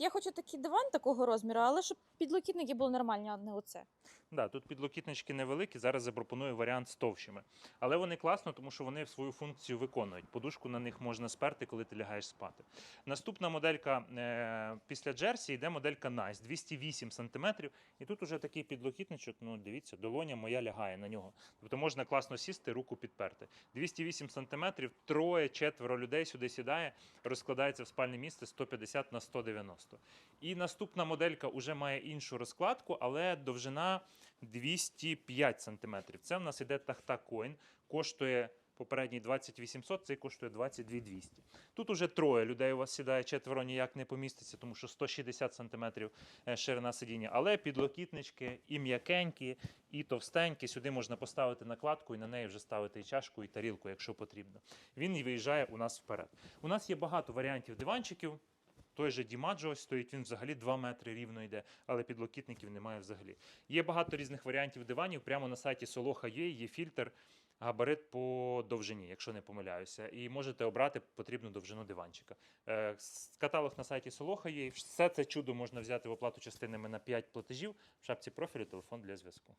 Я хочу такий диван такого розміру, але щоб підлокітники були нормальні, а не оце. Да, тут підлокітнички невеликі. Зараз запропоную варіант з товщими. Але вони класно, тому що вони свою функцію виконують. Подушку на них можна сперти, коли ти лягаєш спати. Наступна моделька е, після Джерсі йде моделька Nice 208 см. І тут уже такий підлокітничок. Ну, дивіться, долоня моя лягає на нього. Тобто можна класно сісти, руку підперти. 208 см, троє, четверо людей сюди сідає, розкладається в спальне місце 150 на 190. І наступна моделька вже має іншу розкладку, але довжина 205 см. Це в нас іде тахта Coin, коштує. Попередній 2800, цей коштує 22200. Тут уже троє людей у вас сідає, четверо ніяк не поміститься, тому що 160 см ширина сидіння. Але підлокітнички і м'якенькі, і товстенькі. Сюди можна поставити накладку і на неї вже ставити і чашку, і тарілку, якщо потрібно. Він і виїжджає у нас вперед. У нас є багато варіантів диванчиків. Той же Дімаджо стоїть, він взагалі 2 метри рівно йде, але підлокітників немає взагалі. Є багато різних варіантів диванів. Прямо на сайті Soloha.ua є фільтр, габарит по довжині, якщо не помиляюся. І можете обрати потрібну довжину диванчика. Е, Каталог на сайті Soloha є. Все це чудо можна взяти в оплату частинами на 5 платежів. В шапці профілю телефон для зв'язку.